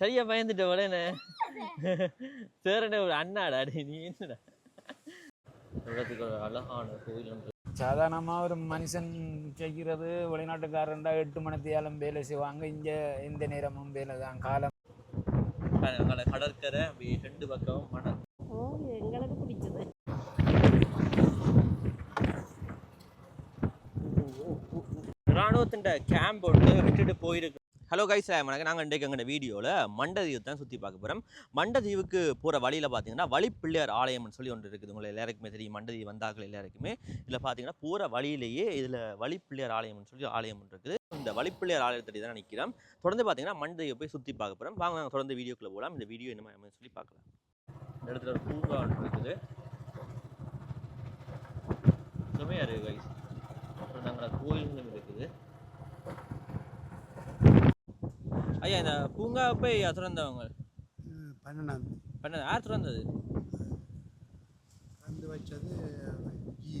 சரியா பயந்துட்ட உடனே. சேரனே ஒரு அண்ணாடா டேய் நீ என்னடா? அழகான கோயில் சாதாரணமாக ஒரு மனுஷன் செய்கிறது வெளிநாட்டுக்காரன்டா எட்டு மணித்தியாலும் வேலை செய்வாங்க. இங்கே எந்த நேரமும் வேலை தான் காலம். கடற்கரை அப்படி ரெண்டு பக்கமும் மணல். ஓ எங்களுக்கு பிடிச்சது. இராணுவத்தின் கேம்ப் ஒன்று விட்டுட்டு போயிருக்கு. ஹலோ கைஸ் வணக்கம். நாங்கள் இன்றைக்கு எங்கள் வீடியோவில் மண்டதீவு தான் சுற்றி பார்க்க போகிறோம் மண்டதீவுக்கு போகிற வழியில் பார்த்தீங்கன்னா வழிப்பிள்ளையார் ஆலயம்னு சொல்லி ஒன்று இருக்குது. உங்களை எல்லாருக்குமே தெரியும். மண்டதீவு வந்தாக்கள் எல்லாருக்குமே. இதில் பார்த்தீங்கன்னா போகிற வழியிலேயே இதில் வழிப்பிள்ளையார் ஆலயம்னு சொல்லி ஆலயம் ஒன்று இருக்குது. இந்த வழிப்பிள்ளையார் ஆலயத்தடி தான் நிற்கிறோம் தொடர்ந்து பார்த்தீங்கன்னா மண்டதீவை போய் சுற்றி பார்க்க போகிறோம் வாங்க நாங்கள் தொடர்ந்து வீடியோக்குள்ளே போகலாம் இந்த வீடியோ என்ன மாதிரி சொல்லி பார்க்கலாம். இந்த இடத்துல ஒரு பூங்கா ஒன்று இருக்குது. சுமையாக இருக்குது கைஸ் அப்புறம் நாங்கள் கோயில்களும் இருக்குது. ஐயா இந்த பூங்கா போய் திறந்தவங்க பன்னெண்டாம் பண்ண யார் திறந்தது? வந்து வச்சது ஜி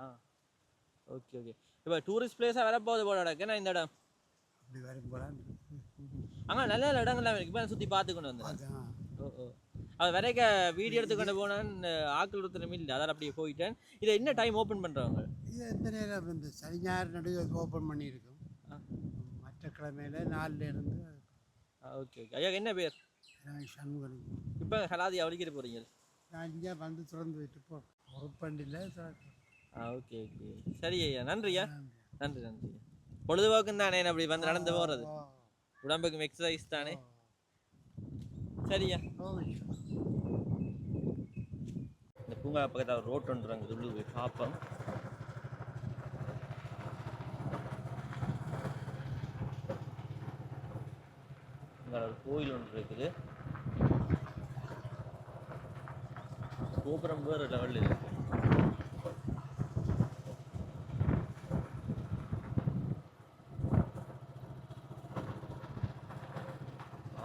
ஆ ஓகே ஓகே. இப்போ டூரிஸ்ட் பிளேஸாக வரப்போகுது போல நடக்குன்னா இந்த இடம்? அப்படி வரும் போலான்னு அங்கே நல்ல நல்ல இடங்கள்லாம் இருக்கு. இப்போ சுற்றி பார்த்து கொண்டு வந்தேன் ஓ ஓ. அது வரைக்க வீடியோ எடுத்து கொண்டு போனேன்னு ஆக்கள் ஒருத்தர் இல்லை. அதான் அப்படியே போயிட்டேன். இதை என்ன டைம் ஓப்பன் பண்ணுறவங்க இது எந்த நேரம்? இந்த சனி ஞாயிறு நடுவே ஓப்பன் பண்ணியிருக்கோம். ஆ. மற்ற கிழமையில நாலுல இருந்து ஓகே ஓகே. ஐயா என்ன பேர்? சண்முகன். இப்போ ஹலாதி அவளிக்கிட்டு போகிறீங்க நான் இங்கே வந்து திறந்து விட்டு போ பொறுப்பண்டியில் ஆ ஓகே ஓகே. சரி ஐயா. நன்றி ஐயா. நன்றி. நன்றி பொழுதுபோக்கும் தானே அப்படி வந்து நடந்து போகிறது உடம்புக்கு எக்ஸசைஸ் தானே? சரியா இந்த பூங்கா பக்கத்தில் ரோட் ஒன்று அங்கே உள்ளு போய் பார்ப்போம். இங்கே கோயில் ஒன்று இருக்குது. கோபுரம் வேறு லெவலில் இருக்குது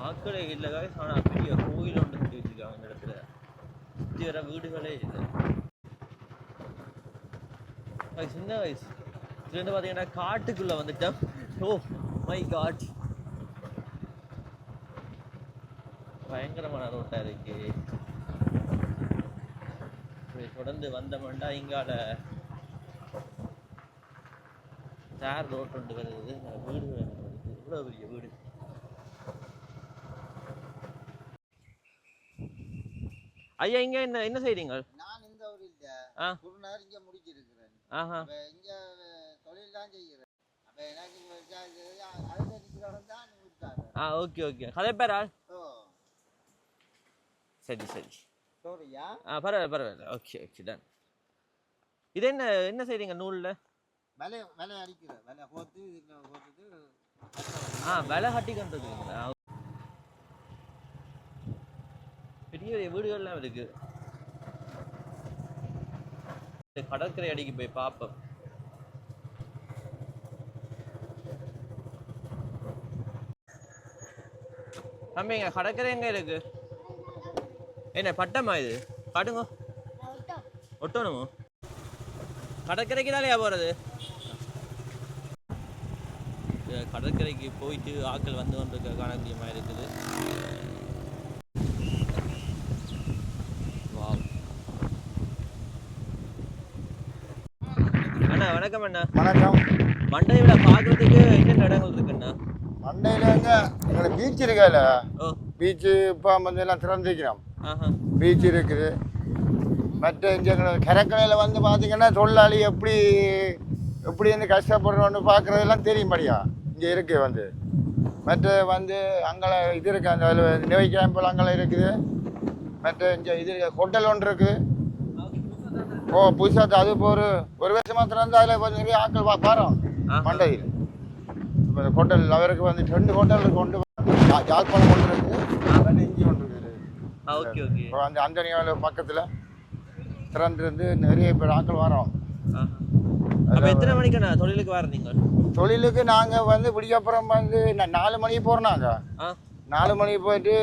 ஆக்களே இல்லை காய்ஸ் ஆனால் பெரிய கோயில் ஒன்று கட்டி வச்சிருக்காங்க இந்த இடத்துல. சுற்றி வர வீடுகளே இல்லை. சின்ன வயசு இது வந்து பார்த்தீங்கன்னா காட்டுக்குள்ளே வந்துட்டேன் ஓ oh மை காட் பயங்கரமான ரோட்டா இருக்கு. இப்படி தொடர்ந்து வந்தோம்னா இங்கால சேர் ரோட் ஒன்று வருது. வீடு வருது. இவ்வளோ பெரிய வீடு. ஐயா இங்க என்ன என்ன செய்றீங்க? நான் இந்த ஊர் இல்ல. குருநார் இங்க முடிச்சிருக்கிறேன் ஆஹா. இங்க தொழில் தான் செய்கிறேன் அப்ப எனக்கு அதுல நிக்கிறவன் தான் ஆ ஓகே ஓகே. கதை பேரா? சரி சரி. சோரியா ஆ பரவாயில்ல பரவாயில்ல. ஓகே ஓகே டன் இது என்ன என்ன செய்றீங்க நூல்ல? விலை விலை அடிக்கிற விலை கோத்துட்டு ஆ விலை கட்டி கொண்டிருக்கீங்களா பெரிய பெரிய வீடுகள்லாம் இருக்கு. இந்த கடற்கரை அடிக்கு போய் பார்ப்போம் தம்பிங்க கடற்கரை எங்க இருக்கு? என்ன பட்டமா இது? காட்டுங்க. ஒட்டணுமோ? கடற்கரைக்கு தானே போறது? இந்த கடற்கரைக்கு போயிட்டு ஆட்கள் வந்து கொண்டிருக்க காணக்கூடியமா இருக்குது. அண்ணா வணக்கம் அண்ணா. வணக்கம். மண்டையில பார்க்கறதுக்கு என்னென்ன இடங்கள் இருக்குண்ணா மண்டையில எங்க? எங்களுக்கு பீச் இருக்கால ஓ. பீச்சு இப்போ வந்து எல்லாம் திறந்துக்கிறோம் பீச் இருக்குது. மற்ற எங்களுக்கு கடற்கரையில் வந்து பார்த்தீங்கன்னா தொழிலாளி எப்படி எப்படி வந்து கஷ்டப்படுறோன்னு பார்க்குறதெல்லாம் தெரியும்படியா இங்கே இருக்கு வந்து. மற்ற வந்து அங்கே இது இருக்கு அந்த நெய் கேம்பில் அங்கே இருக்குது. மற்ற இங்கே இது ஹோட்டல் ஒன்று இருக்குது ஓ புதுசாக அது இப்போ ஒரு ஒரு வருஷமாக திறந்து அதில் கொஞ்சம் நிறைய ஆட்கள் பா பாரோம். மண்டையில். இப்போ இந்த ஹோட்டல் அவருக்கு வந்து ரெண்டு ஹோட்டல் கொண்டு யாழ்ப்பாணம் ஒன்று இருக்குது ரெண்டு இஞ்சி ஒன்று இருக்குது ஆ ஓகே ஓகே. இப்போ அந்த அந்தனியாவில் பக்கத்தில் திறந்துருந்து நிறைய பேர் ஆட்கள் வரோம். அப்ப எத்தனை மணிக்கு நான் தொழிலுக்கு வர நீங்கள் தொழிலுக்கு நாங்கள் வந்து விடியப்புறம் வந்து நாலு மணிக்கு போகிறோம் ஆ. நாலு மணிக்கு போயிட்டு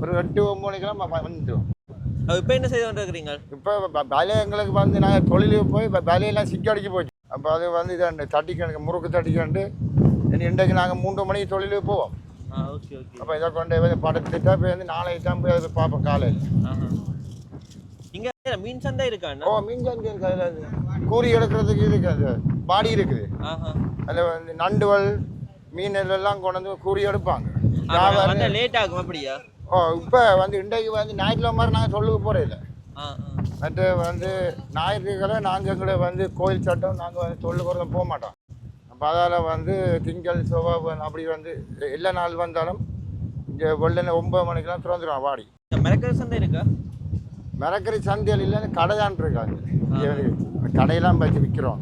ஒரு எட்டு ஒம்பது மணிக்கெல்லாம் வ- வந்துட்டோம் அப்ப இப்ப என்ன செய்து கொண்டிருக்கிறீங்க? இப்போ வேலை எங்களுக்கு வந்து நாங்கள் தொழிலுக்கு போய் வேலையெல்லாம் சிக்கி அடிச்சு போச்சு. அப்போ அது வந்து இதாண்டு தட்டிக்கணுங்க முறுக்கு தட்டிக்கண்டு இனி இன்றைக்கு நாங்கள் மூன்று மணிக்கு தொழிலுக்கு போவோம். அப்போ இதை கொண்டு போய் படுத்துட்டா போய் வந்து நாளைக்கு தான் போய் அதை பார்ப்போம் காலையில். இங்க மீன் சந்தை இருக்கா? ஓ மீன் சந்தி இருக்கு அதில் அது கூறி எடுக்கிறதுக்கு இருக்கு அது பாடி இருக்குது. அதில் வந்து நண்டுவல் மீன் எல்லாம் கொண்டு வந்து கூறி எடுப்பாங்க. லேட் ஆகும் அப்படியா? ஓ இப்போ வந்து இன்றைக்கு வந்து ஞாயிற்றுக்கிழமை நாங்கள் சொல்லுக்கு போகிறே இல்லை மற்ற வந்து ஞாயிற்றுக்கிழமை நாங்கள் எங்களை வந்து கோயில் சட்டம் நாங்கள் வந்து சொல்லு போகிறத போக மாட்டோம். அதால் வந்து திங்கள் செவ்வாய் அப்படி வந்து எல்லா நாள் வந்தாலும் இங்கே வெள்ளனை ஒன்பது மணிக்கெல்லாம் திறந்துடுவோம் வாடி. இந்த மிரக்கல் சந்தை இருக்கா? மிரக்கறி சந்தையில் இல்லைன்னு கடை தான் இருக்காங்க கடையெல்லாம் வச்சு விற்கிறோம்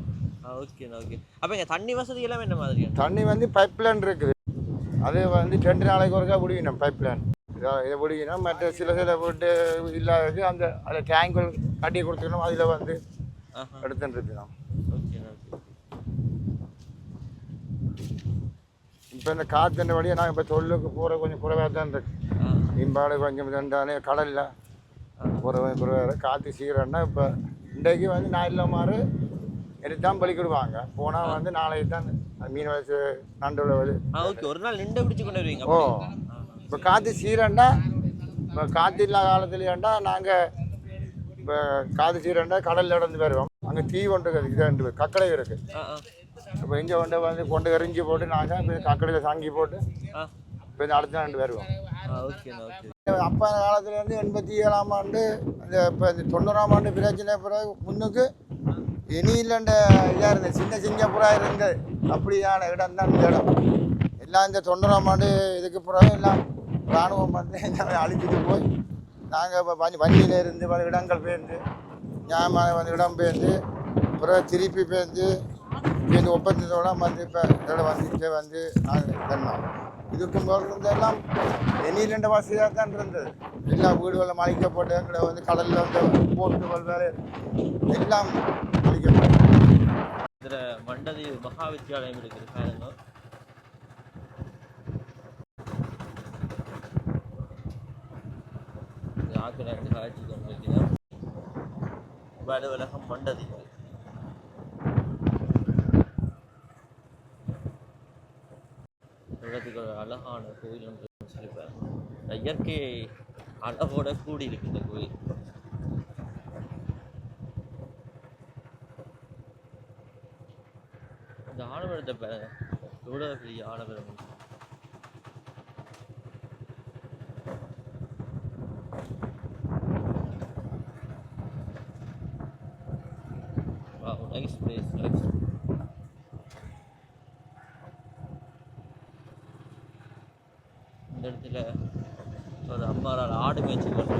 ஓகே ஓகே அப்ப இங்க தண்ணி வசதி எல்லாம் என்ன மாதிரியா தண்ணி வந்து பைப் லைன் இருக்குது. அது வந்து ரெண்டு நாளைக்கு ஒருக்கா விடுவினோம் பைப் லைன் இதை விடுவினோம் மற்ற சில சில வீட்டு இல்லாதது அந்த அதில் டேங்குகள் கட்டி கொடுத்துக்கணும் அதில் வந்து எடுத்துட்டு இருக்கிறோம் ஓகே ஓகே இப்போ இந்த காற்று வழியாக நாங்கள் இப்போ தொழிலுக்கு போகிற கொஞ்சம் குறைவாக தான் இருக்கு. மீன்பாடு கொஞ்சம் தண்டானே கடலில். குறைவாக குறைவாக காற்று சீரன்னா இப்போ இன்றைக்கு வந்து ஞாயிற்றுல மாறு எடுத்து தான் பலிக்கிடுவாங்க போனால் வந்து நாளைக்கு தான் மீன் வச்சு நண்டு ஆ ஓகே. ஒரு நாள் நின்று பிடிச்சு கொண்டு வருவீங்க ஓ? இப்போ காற்று சீரண்டா இப்போ காற்று இல்லாத காலத்துலேயாண்டா நாங்கள் இப்போ காற்று சீரண்டா கடலில் இடந்து வருவோம். அங்கே தீ கொண்டு இது கக்கடை இருக்குது இப்போ இங்கே கொண்டு வந்து கொண்டு எரிஞ்சு போட்டு நாங்கள் இப்போ கக்கடையில் சாங்கி போட்டு இப்போ இந்த அடுத்த ஓகே ஓகே அப்பா காலத்துலேருந்து எண்பத்தி ஏழாம் ஆண்டு அந்த இப்போ இந்த தொண்ணூறாம் ஆண்டு பிரச்சனை பிறகு முன்னுக்கு இனி இல்லைண்ட இதாக இருந்தது சின்ன சிங்கப்பூரா இருந்தது அப்படியான இடம் தான் இந்த இடம் எல்லாம் இந்த தொண்ணூறாம் ஆண்டு இதுக்கு பிறகு எல்லாம் இராணுவம் வந்து எங்களை அழிச்சிட்டு போய் நாங்கள் இப்போ வண்டி வண்டியில் இருந்து பல இடங்கள் பேர்ந்து ஞாபகம் வந்து இடம் பேர்ந்து பிறகு திருப்பி பேர்ந்து இந்த ஒப்பந்தத்தோட வந்து இப்போ இதோட வந்து இங்கே வந்து நாங்கள் பண்ணோம் இதுக்கு முதல்ல இருந்தெல்லாம் எண்ணில் வசதியாக தான் இருந்தது. எல்லா வீடுகளும் அழிக்கப்பட்டு எங்களை வந்து கடலில் வந்து போட்டுகள் வேலை எல்லாம் அழிக்கப்பட்டு இதில் மண்டதீவு மகா வித்யாலயம் இருக்குது பாருங்க. இது காட்சி கொண்டிருக்கிறோம் வலுவலகம் மண்டதீவு இடத்துக்கு ஒரு அழகான கோயில் என்று சொல்லிப்பாரு இயற்கை அழகோட கூடி இருக்கு இந்த கோயில். இந்த ஆலமரத்தை பாருங்க. எவ்வளோ பெரிய ஆலமரம் Wow, nice place, nice. இந்த இடத்துல ஒரு அம்மாரால் ஆடு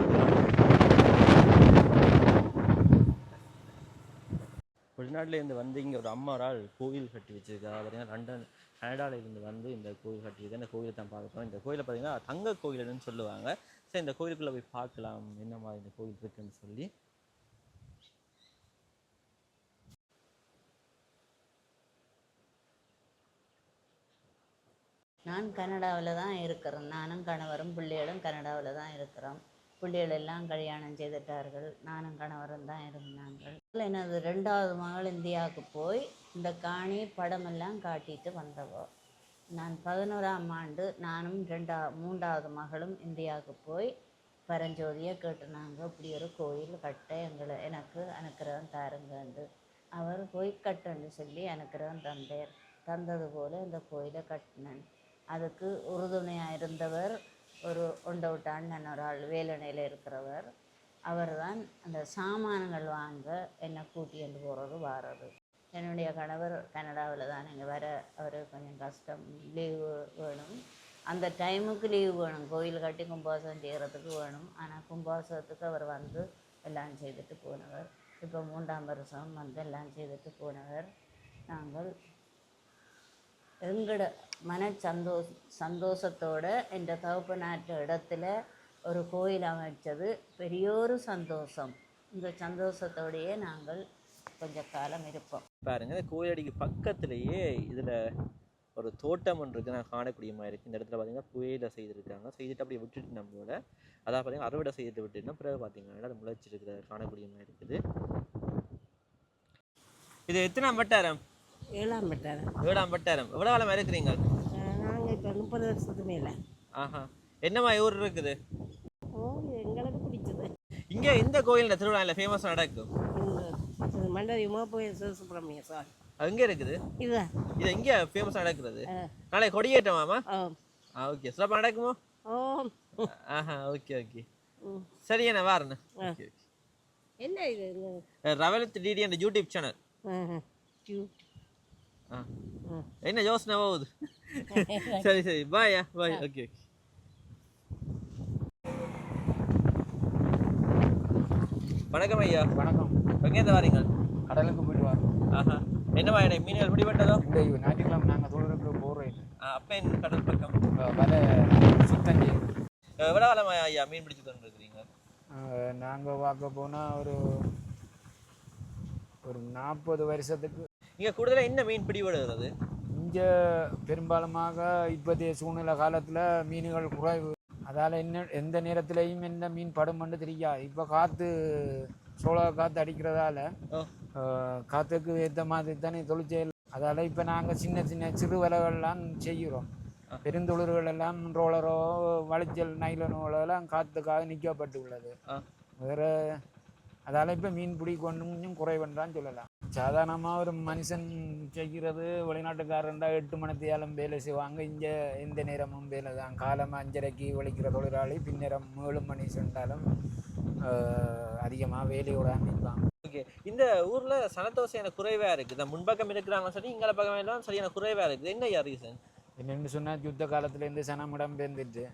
வெளிநாட்டிலேருந்து வந்து இங்கே ஒரு அம்மாரால் கோயில் கட்டி வச்சிருக்காங்க. பார்த்தீங்கன்னா லண்டன் கனடாவிலேருந்து இருந்து வந்து இந்த கோயில் கட்டியிருக்கு இந்த கோயிலை தான் பார்க்க போகிறோம் இந்த கோயிலை பார்த்தீங்கன்னா தங்க கோயில்னு சொல்லுவாங்க. சரி இந்த கோயிலுக்குள்ளே போய் பார்க்கலாம். என்ன மாதிரி இந்த கோயில் இருக்குன்னு சொல்லி. நான் கனடாவில் தான் இருக்கிறேன். நானும் கணவரும் பிள்ளைகளும் கனடாவில் தான் இருக்கிறோம். பிள்ளைகள் எல்லாம் கல்யாணம் செய்துட்டார்கள். நானும் கணவரும் தான் இருந்தாங்கள் எனது ரெண்டாவது மகள் இந்தியாவுக்கு போய் இந்த காணி படமெல்லாம் காட்டிட்டு வந்தவோ. நான் பதினோராம் ஆண்டு நானும் ரெண்டா மூன்றாவது மகளும் இந்தியாவுக்கு போய் பரஞ்சோதியை கேட்டுனாங்க. இப்படி ஒரு கோயில் கட்ட எங்களை எனக்கு அனுக்கிரகம் தாருங்கண்டு அவர் போய் கட்டுன்னு சொல்லி அனுக்கிரகம் தந்தார் தந்தது போல் இந்த கோயிலை கட்டினேன். அதுக்கு உறுதுணையாக இருந்தவர் ஒரு ஒண்ட அண்ணன் ஒரு ஆள் வேலணையில் இருக்கிறவர். அவர் தான் அந்த சாமான்கள் வாங்க என்னை கூட்டிட்டு போகிறது வாரது. என்னுடைய கணவர் கனடாவில் தான் இங்கே வர அவர் கொஞ்சம் கஷ்டம் லீவு வேணும். அந்த டைமுக்கு லீவு வேணும் கோயில் கட்டி கும்பாசம் செய்கிறதுக்கு வேணும். ஆனால் கும்பாசத்துக்கு அவர் வந்து எல்லாம் செய்துட்டு போனவர். இப்போ மூன்றாம் வருஷம் வந்து எல்லாம் செய்துட்டு போனவர். நாங்கள் எங்களோட மன சந்தோ சந்தோஷத்தோட இந்த தகப்பனாற்ற இடத்துல ஒரு கோயில் அமைச்சது. பெரியோரு சந்தோஷம். இந்த சந்தோஷத்தோடையே நாங்கள் கொஞ்ச காலம் இருப்போம். பாருங்க இந்த கோயிலடிக்கு பக்கத்துலேயே இதில் ஒரு தோட்டம் ஒன்று இருக்குது நான் காணக்கூடிய மாதிரி இருக்குது இந்த இடத்துல பார்த்திங்கன்னா புயலை செய்திருக்காங்க செய்துட்டு அப்படியே விட்டுட்டு நம்மளோட அதான் பார்த்தீங்கன்னா அறுவடை செய்துட்டு விட்டுட்டுனா பிறகு பார்த்திங்கன்னா அது முளைச்சிருக்கிற காணக்கூடிய மாதிரி இருக்குது. இது எத்தனை வட்டாரம்? ஏழாம் பட்டாரம் ஏழாம் வட்டாரம். எவ்வளோ காலம் இருக்கிறீங்க? நாங்கள் இப்போ முப்பது வருஷத்துக்கு மேலே ஆஹா. என்னம்மா ஊர் இருக்குது? ஓ இது எங்களுக்கு பிடிச்சது. இங்க இந்த கோயில் திருவிழாவில் ஃபேமஸ் நடக்கும்? இந்த மண்டபி போய் சிவசுப்ரமணிய சாமி அது எங்க இருக்குது? இதுதான். இது எங்க ஃபேமஸ் நடக்கிறது? ஆ. நாளை கொடியேற்றமாமா ஆ. ஓகே சிறப்பாக நடக்குமோ? ஓ ஆஹா ஓகே ஓகே ம். சரி என்ன வாரண்ணே. ஓகே என்ன இது? ரவலத் டிடி அந்த யூடியூப் சேனல் ஆஹா. என்ன யோசனை போகுது சரி சரி பாயா பாய் ஓகே ஓகே வணக்கம் ஐயா வணக்கம் எங்கேருந்து வரீங்க கடலுக்கு போயிட்டு வரோம் ஆஹா என்னவா எனக்கு மீன்கள் பிடிபட்டதோ இந்த ஞாயிற்றுக்கிழமை நாங்கள் தொழிலுக்கு போகிறோம் அப்போ என் கடல் பக்கம் வலை சுத்தம் செய்யும் எவ்வளோ காலமா ஐயா மீன் பிடிச்சு கொண்டு இருக்கிறீங்க நாங்கள் பார்க்க போனால் ஒரு ஒரு நாற்பது வருஷத்துக்கு இங்கே கூடுதலாக என்ன மீன் பிடிபடுகிறது? இங்கே பெரும்பாலுமாக இப்போதைய சூழ்நிலை காலத்தில் மீன்கள் குறைவு. அதால் என்ன எந்த நேரத்திலையும் என்ன மீன் படுமென்று தெரியாது இப்போ காற்று சோழ காற்று அடிக்கிறதால காற்றுக்கு ஏற்ற மாதிரி தானே தொழிற்செயல் அதால் இப்போ நாங்கள் சின்ன சின்ன சிறு வலைகள்லாம் செய்கிறோம். பெருந்தொழில்கள் எல்லாம் ரோலரோ வளைச்சல் நைலனோலாம் காற்றுக்காக நிற்கப்பட்டு உள்ளது. வேற அதால் இப்போ மீன் பிடி கொஞ்சம் குறைவென்றான் சொல்லலாம். சாதாரணமாக ஒரு மனுஷன் செய்கிறது வெளிநாட்டுக்காரண்டா எட்டு மணித்தியாலும் வேலை செய்வாங்க. இங்கே எந்த நேரமும் வேலை தான். காலம் அஞ்சரைக்கு ஒழிக்கிற தொழிலாளி பின்னேரம் ஏழு மணி சென்றாலும் அதிகமாக வேலையோட நிற்பாங்க ஓகே. இந்த ஊர்ல சனத்தோசை எனக்கு குறைவா இருக்குது. இந்த முன்பக்கம் இருக்கிறாங்க சரி இங்கே பக்கம் எல்லாம் சரியான குறைவா இருக்குது. என்ன ரீசன் என்னென்னு சொன்னால் யுத்த காலத்துலேருந்து சனம் இடம்பெயர்ந்துட்டு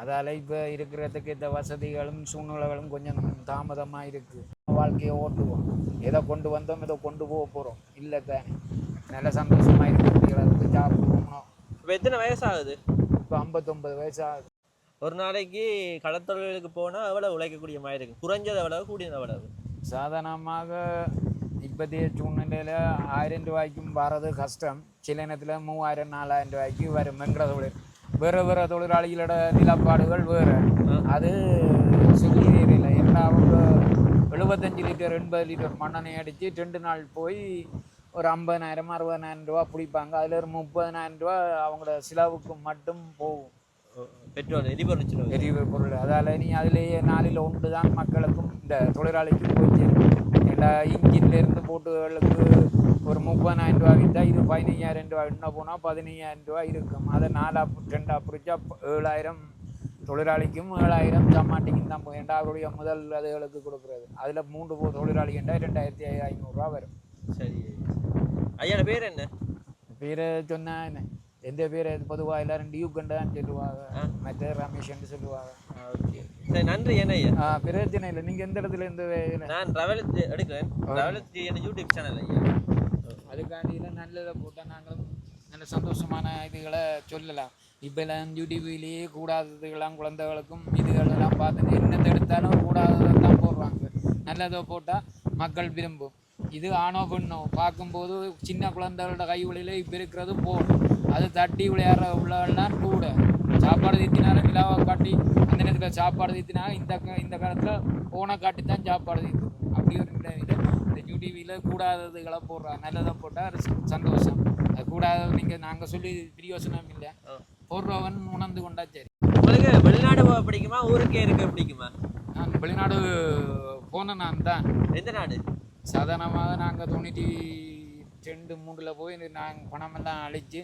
அதால் இப்போ இருக்கிறதுக்கு இந்த வசதிகளும் சூழ்நிலைகளும் கொஞ்சம் தாமதமாக இருக்குது வாழ்க்கையை ஓட்டுவோம். எதை கொண்டு வந்தோம் இதை கொண்டு போக போகிறோம் இல்லை தானே நல்ல சந்தோஷமாக இருக்கிறதுக்கு சாப்பிடுவோம் இப்போ எத்தனை வயசாகுது? இப்போ ஐம்பத்தொம்பது வயசு ஆகுது ஒரு நாளைக்கு கடற்தொழிலுக்கு போனால் எவ்வளோ உழைக்கக்கூடிய மாதிரி இருக்கு? குறைஞ்சது எவ்வளவு கூடியது எவ்வளவு? சாதாரணமாக இப்போதைய சூழ்நிலையில் ஆயிரம் ரூபாய்க்கும் வர்றது கஷ்டம். சில நேரத்தில் மூவாயிரம் நாலாயிரம் ரூபாய்க்கு வரும் என்கிற தொழில் வேறு வேறு தொழிலாளிகளோட நிலப்பாடுகள் வேறு. அது சொல்லி இல்லை ஏன்னா அவங்க எழுபத்தஞ்சு லிட்டர் எண்பது லிட்டர் மண்ணெண்ணெய் அடித்து ரெண்டு நாள் போய் ஒரு ஐம்பதனாயிரம் அறுபதனாயிரம் ரூபா பிடிப்பாங்க. அதில் ஒரு முப்பதனாயிரம் ரூபா அவங்களோட செலவுக்கு மட்டும் போகும். பெட்ரோல் எரிபொருள். எரிவு பொருள். அதால் நீ அதிலேயே நாளில் ஒன்று தான் மக்களுக்கும் இந்த தொழிலாளிக்கும் போய் இன்ஜின்ல இருந்து போட்டுகளுக்கு ஒரு முப்பதாயிரம் ரூபா விற்றா இது பதினைஞ்சாயிரம் ரூபா என்ன போனால் பதினைஞ்சாயிரம் ரூபா இருக்கும். அதை நாலா ரெண்டா பிரிச்சா ப- ஏழாயிரம் தொழிலாளிக்கும் ஏழாயிரம் சம்மாட்டிக்கும் தான் போய் ஏன்டா அவருடைய முதல் அதுகளுக்கு கொடுக்குறது. அதில் மூன்று போ தொழிலாளிகண்டா ரெண்டாயிரத்தி ஐநூறுரூவா வரும். சரி ஐயா பேர் என்ன? பேரை சொன்னா என்ன? எந்த பேர்? பொதுவாக எல்லாரும் டியூ கண்டான்னு சொல்லுவாங்க. மற்ற ரமேஷ்ன்னு சொல்லுவாங்க. சரி நன்றி ஐயா? ஆ பிரயோஜனம் இல்லை. நீங்கள் எந்த இடத்துல இருந்து நான் ரவலத் எடுக்கிறேன். ரவலத் என்ன யூடியூப் சேனல் ஐயா? அதுக்காண்டியில் நல்லதை போட்டால் நாங்களும் நல்ல சந்தோஷமான இதுகளை சொல்லலாம் இப்போலாம் யூடியூபிலேயே கூடாததுகளாம் குழந்தைகளுக்கும் இதுகளெல்லாம் பார்த்து என்னத்தை எடுத்தாலும் கூடாததை தான் போடுறாங்க நல்லதை போட்டால் மக்கள் விரும்பும் இது ஆணோ பெண்ணோ பார்க்கும்போது சின்ன குழந்தைகளோட கைவழியில் இப்போ இருக்கிறது போடும் அது தட்டி விளையாடுற உள்ளவெல்லாம் கூட சாப்பாடு தீத்தினாலும் நிலாவை காட்டி அந்த நேரத்தில் சாப்பாடு தீத்தினா இந்த இந்த காலத்தில் போனை காட்டி தான் சாப்பாடு தீத்தும் அப்படி ஒரு நிலை யூடிவியில் கூடாததுகளை போடுறாங்க. நல்லதை போட்டால் சந்தோஷம். அது கூடாத நீங்கள் நாங்கள் சொல்லி பிரியோசனம் இல்லை. போடுறவன் உணர்ந்து கொண்டா சரி. உங்களுக்கு வெளிநாடு பிடிக்குமா? ஊருக்கே இருக்க பிடிக்குமா? நான் வெளிநாடு போன நான் தான். எந்த நாடு? சாதாரணமாக நாங்கள் தொண்ணூற்றி ரெண்டு மூணில் போய் நாங்கள் பணமெல்லாம் அழித்து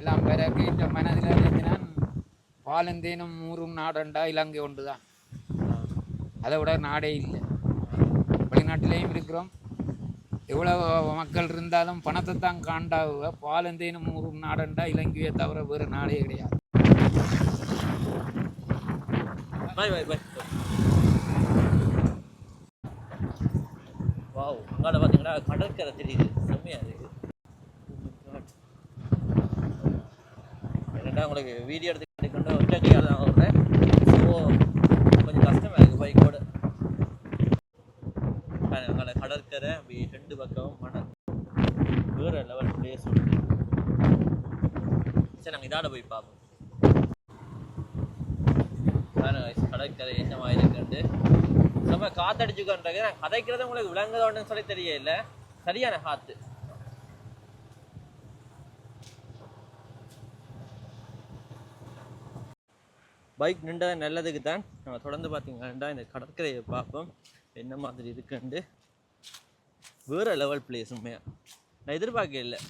எல்லாம் பிறகு இந்த மனதில் இருந்துனான் பாலந்தேனும் ஊரும் நாடண்டா இலங்கை ஒன்று தான் அதை விட நாடே இல்லை. வெளிநாட்டிலேயும் இருக்கிறோம். எவ்வளோ மக்கள் இருந்தாலும் பணத்தை தான் காண்டாவுக பாலந்தேனும் ஒரு நாடண்டா இலங்கையை தவிர வேறு நாடே கிடையாது. பாய் பாய் பாய். வாவ் அங்கால பார்த்தீங்கன்னா கடற்கரை தெரியுது. செம்மையாக இருக்குது oh என்னடா உங்களுக்கு வீடியோ எடுத்து கொண்டு ஒற்றை கையால் தான் வர்றேன் ஸோ கொஞ்சம் கஷ்டமாக இருக்குது பைக்கோட அங்கால கடற்கரை அப்படி ரெண்டு பக்கமும் மணல் வேறு லெவல் பிளேஸ் சரி போய் பார்ப்போம். கடற்கரை என்ன மாதிரி இருக்குன்ட்டு. நம்ம காத்தடிச்சுக்கொண்டிருக்கு நான் கதைக்கிறது உங்களுக்கு விளங்குதோன்னு சொல்லி தெரியல. சரியான காத்து. பைக் நின்றதை நல்லதுக்கு தான் நம்ம தொடர்ந்து பார்த்தீங்கன்னா இந்த கடற்கரையை பார்ப்போம். என்ன மாதிரி இருக்குன்ட்டு. வேறு லெவல் பிளேஸ் உண்மையாக நான் எதிர்பார்க்க இல்லை.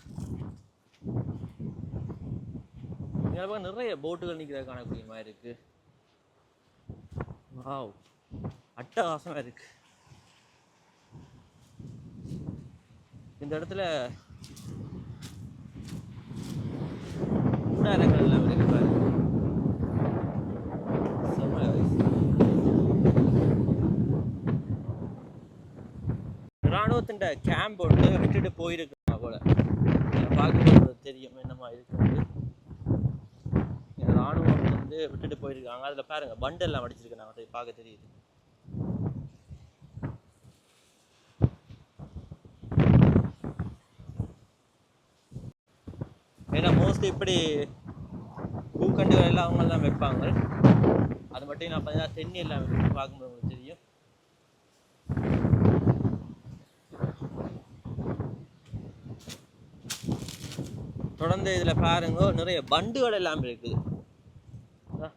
இங்கே நிறைய போட்டுகள் நிற்கிறத காணக்கூடிய மாதிரி இருக்கு. வாவ் அட்டகாசமாக இருக்கு. இந்த இடத்துல கூடாரங்கள் எல்லாம் பாருங்க. செம்ம இராணுவத்தின் கேம்ப் ஒன்று விட்டுட்டு போயிருக்காங்க போல. பார்க்கும்போது தெரியும் என்னமா இருக்கு. ராணுவம் வந்து விட்டுட்டு போயிருக்காங்க. அதில் பாருங்க பண்டெல்லாம் அடிச்சிருக்காங்க அதை பார்க்க தெரியுது. ஏன்னா மோஸ்ட்லி இப்படி பூக்கண்டுகள் எல்லாம் அவங்க தான் வைப்பாங்க. அது மட்டும் நான் பார்த்தீங்கன்னா தென்னி எல்லாம் பார்க்கும்போது உங்களுக்கு தெரியும். தொடர்ந்து இதில் பாருங்க நிறைய பண்டுகள் எல்லாம் இருக்குது ஆ.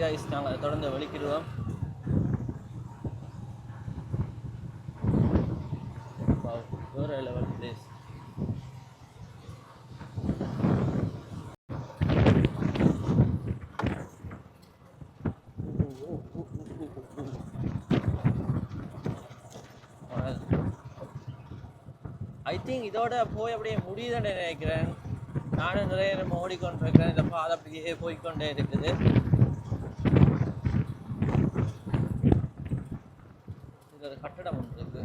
சரியாக guys அதை தொடர்ந்து வலிக்கிடுவோம் லெவல் பிளேஸ் ஐ திங்க் இதோட போய் அப்படியே முடியுதுன்னு நினைக்கிறேன். நானும் நிறைய நம்ம ஓடிக்கொண்டிருக்கிறேன். இந்த பாதை அப்படியே போய்க்கொண்டே இருக்குது இது ஒரு கட்டடம் ஒன்று இருக்கு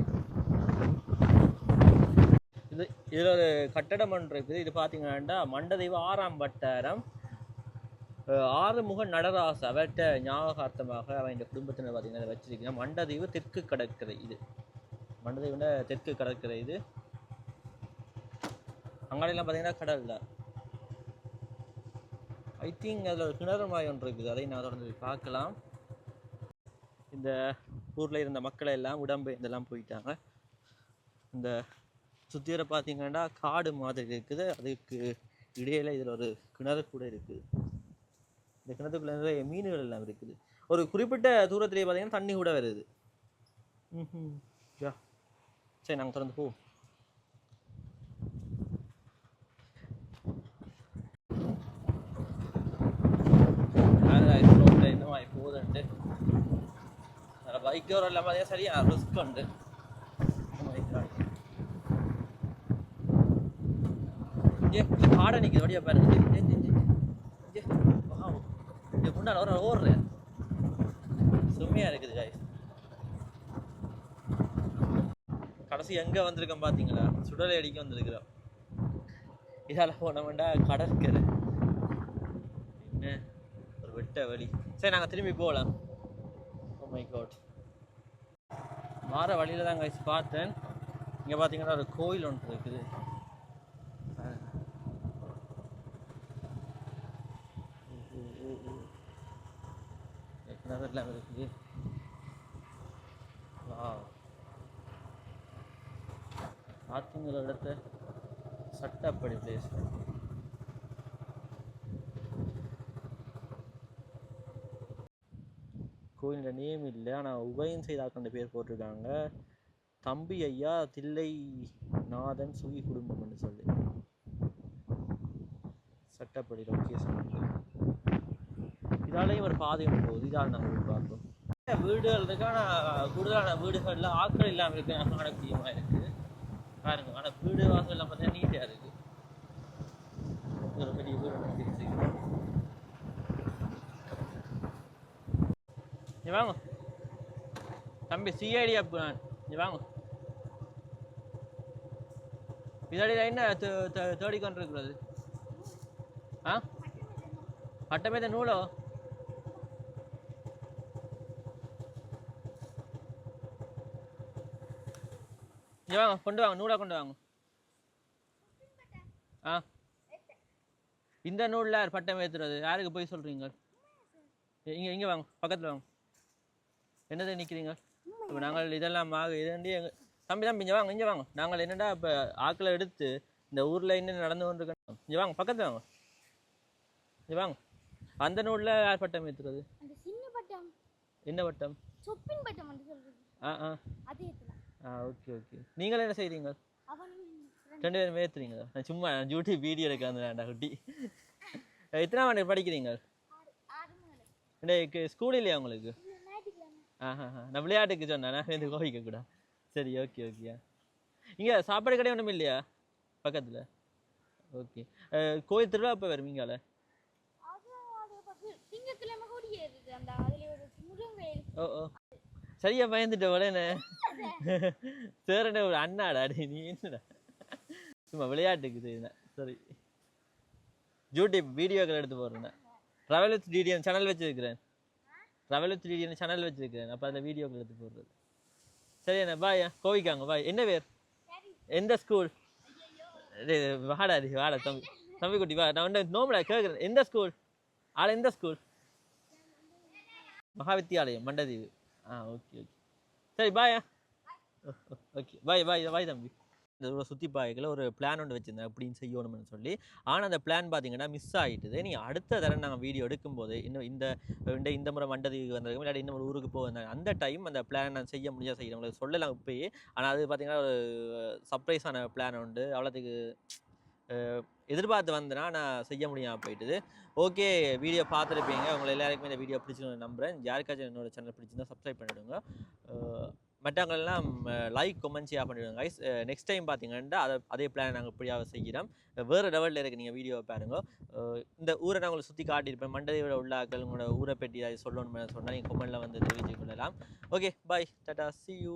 இது இதில் ஒரு கட்டடம் ஒன்று இருக்குது இது பார்த்தீங்கன்னா மண்டதெய்வ ஆறாம் வட்டாரம் ஆறுமுக நடராச அவர்கிட்ட ஞாபகார்த்தமாக அவன் இந்த குடும்பத்தினர் பார்த்தீங்கன்னா இதை வச்சிருக்கீங்க மண்டதெய்வ தெற்கு கடற்கரை இது. மண்டதெய்வன தெற்கு கடற்கரை இது. அங்காடிலாம் பார்த்தீங்கன்னா கடல் தான். ஐ திங்க் அதில் ஒரு கிணறு மாதிரி ஒன்று இருக்குது. அதை நான் தொடர்ந்து பார்க்கலாம். இந்த ஊரில் இருந்த மக்களை எல்லாம் உடம்பு இதெல்லாம் போயிட்டாங்க. இந்த சுத்தியரை பார்த்தீங்கன்னா காடு மாதிரி இருக்குது. அதுக்கு இடையில இதில் ஒரு கிணறு கூட இருக்குது. இந்த கிணத்துக்குள்ள நிறைய மீன்கள் எல்லாம் இருக்குது. ஒரு குறிப்பிட்ட தூரத்திலேயே பார்த்தீங்கன்னா தண்ணி கூட வருது. ம் யா. சரி நாங்கள் திறந்து போவோம். இந்த பைக்கோரம் அதில் இல்லாமல் பார்த்தீங்கன்னா சரியாக ரிஸ்க் உண்டு. ஆட நிற்கிது வடியா பாரு. இங்கே, முன்னால் ஒரு ஓடுறேன் செம்மையாக இருக்குது காய் கடைசி எங்கே வந்திருக்கோம் பார்த்தீங்களா சுடலை அடிக்க வந்திருக்கிறோம். இதால் போனோம்டா கடற்கரை. என்ன? ஒரு வெட்ட வழி சரி நாங்கள் திரும்பி போகலாம் ஓ oh மை காட் வார வழியில் தான் guys பார்த்தேன். இங்கே பார்த்தீங்கன்னா ஒரு கோயில் ஒன்று இருக்குது. இங்க கிணறு இருக்குது Wow. பார்த்தீங்களா இடத்த சட்டப்படி பிளேஸ் கோயிலில் நேம் இல்லை ஆனால் உபயம் செய்தாக்கண்ட பேர் போட்டிருக்காங்க. தம்பி ஐயா தில்லை நாதன் சுகி குடும்பம்னு சொல்லி. சட்டப்படி லொக்கேஷன் இதாலேயும் ஒரு பாதை போகுது இதால் நாங்கள் பார்ப்போம் வீடுகள் இருக்கு ஆனால் கூடுதலான வீடுகளில் ஆட்கள் இல்லாமல் இருக்கு காணக்கூடியமாக இருக்குது பாருங்க ஆனால் வீடு வாசல் எல்லாம் பார்த்தீங்கன்னா நீட்டாக இருக்கு. ஒரு பெரிய வீடு தெரிஞ்சு நீ வாங்க. தம்பி சிஐடி அப் நீ வாங்க. இதடியில் என்ன தேடி தே- இருக்கிறது ஆ? பட்டமேத நூலோ? இங்க வாங்க கொண்டு வாங்க நூலை கொண்டு வாங்க. ஆ? இந்த நூலில் யார் பட்டம் ஏற்றுறது யாருக்கு போய் சொல்கிறீங்க இங்கே இங்கே வாங்க பக்கத்தில் வாங்க. என்னது நிற்கிறீங்க இப்போ நாங்கள் இதெல்லாம் ஆக இதண்டி எங்க தம்பி தம்பி இங்கே வாங்க இங்கே வாங்க. நாங்கள் என்னடா இப்போ ஆக்களை எடுத்து இந்த ஊரில் என்ன நடந்து கொண்டிருக்கோம் இங்கே வாங்க பக்கத்தில் வாங்க. இங்கே வாங்க. அந்த நூலில் யார் பட்டம் ஏற்றுறது என்ன பட்டம்? சொப்பின் பட்டம் ஆ ஆ. ஆ ஓகே ஓகே நீங்கள் என்ன செய்கிறீங்க ரெண்டு பேரும் ஏற்றுறீங்களா நான் சும்மா ஜூட்டி வீடியோ எடுக்க வந்தேன்டா குட்டி. எத்தனை ஆண்டு படிக்கிறீங்க? இன்னைக்கு ஸ்கூல் இல்லையா உங்களுக்கு? ஆஹா நான் விளையாட்டுக்கு சொன்னேன் நான் இந்த கோவிக்க கூட. சரி ஓகே ஓகே இங்கே சாப்பாடு கடை ஒன்றும் இல்லையா? பக்கத்தில். ஓகே கோயில் திருவிழா இப்போ வருவீங்களா ஓ ஓ. சரியா பயந்துட்ட உடனே. சேரண்ட ஒரு அண்ணாடா டேய் நீ என்னடா? சும்மா விளையாட்டுக்கு தெரியுதேன் சரி. யூடியூப் வீடியோக்கள் எடுத்து போடுறேன் ட்ராவல் வித் டிடிஎம் சேனல் வச்சுருக்கிறேன். ட்ராவல் வித் டிடிஎம் சேனல் வச்சுருக்கிறேன். அப்போ அதில் வீடியோக்கள் எடுத்து போடுறது. சரி என்ன பாய் கோவிக்காங்க பாய் என்ன பேர்? எந்த ஸ்கூல் வாடா டி வாடா தம்பி. தம்பி குட்டி வா. நான் வந்து நோம்படா கேட்குறேன் எந்த ஸ்கூல் ஆள எந்த ஸ்கூல் மகாவித்தியாலயம் மண்டதீவு. ஆ ஓகே ஓகே சரி பாயா ஓகே பாய் பாய் பாய் தம்பி. இந்த ஒரு சுற்றி பாய்க்கில் ஒரு பிளான் ஒன்று வச்சுருந்தேன் அப்படின்னு செய்யணும்னு சொல்லி. ஆனால் அந்த பிளான் பார்த்தீங்கன்னா மிஸ் ஆகிட்டுது நீ அடுத்த தடவை நாங்கள் வீடியோ எடுக்கும்போது இன்னும் இந்த இந்த இந்த முறை மண்டதீவுக்கு வந்திருக்கும் இல்லாட்டி இன்னும் ஊருக்கு போக அந்த டைம் அந்த பிளான் நான் செய்ய முடியாது செய்யணும். சொல்லலாம் இப்போயே. ஆனால் அது பார்த்தீங்கன்னா ஒரு சர்ப்ரைஸான பிளான் உண்டு. அவ்வளோத்துக்கு எதிர்பார்த்து வந்தேன்னா நான் செய்ய முடியாமல் போயிட்டுது. ஓகே வீடியோ பார்த்துருப்பீங்க. உங்களை எல்லாருக்குமே இந்த வீடியோ பிடிச்சிருன்னு நம்புறேன். யாருக்காச்சும் என்னோட சேனல் பிடிச்சிருந்தா சப்ஸ்கிரைப் பண்ணிவிடுங்க மற்றவங்களெல்லாம் லைக் கமெண்ட் ஷேர் பண்ணிவிடுங்க கைஸ் நெக்ஸ்ட் டைம் பார்த்தீங்கன்னா அதை அதே பிளான் நாங்கள் இப்படியாக செய்கிறோம். வேறு லெவலில் இருக்குது நீங்கள் வீடியோவை பாருங்க. இந்த ஊரை நான் உங்களை சுற்றி காட்டியிருப்பேன். மண்டலையோட உள்ளாக்கள் உங்களோட ஊரை பற்றி அதை சொல்லணும்னு சொன்னால் நீங்கள் கமெண்ட்டில் வந்து தெரிவித்து கொள்ளலாம் okay bye tata see you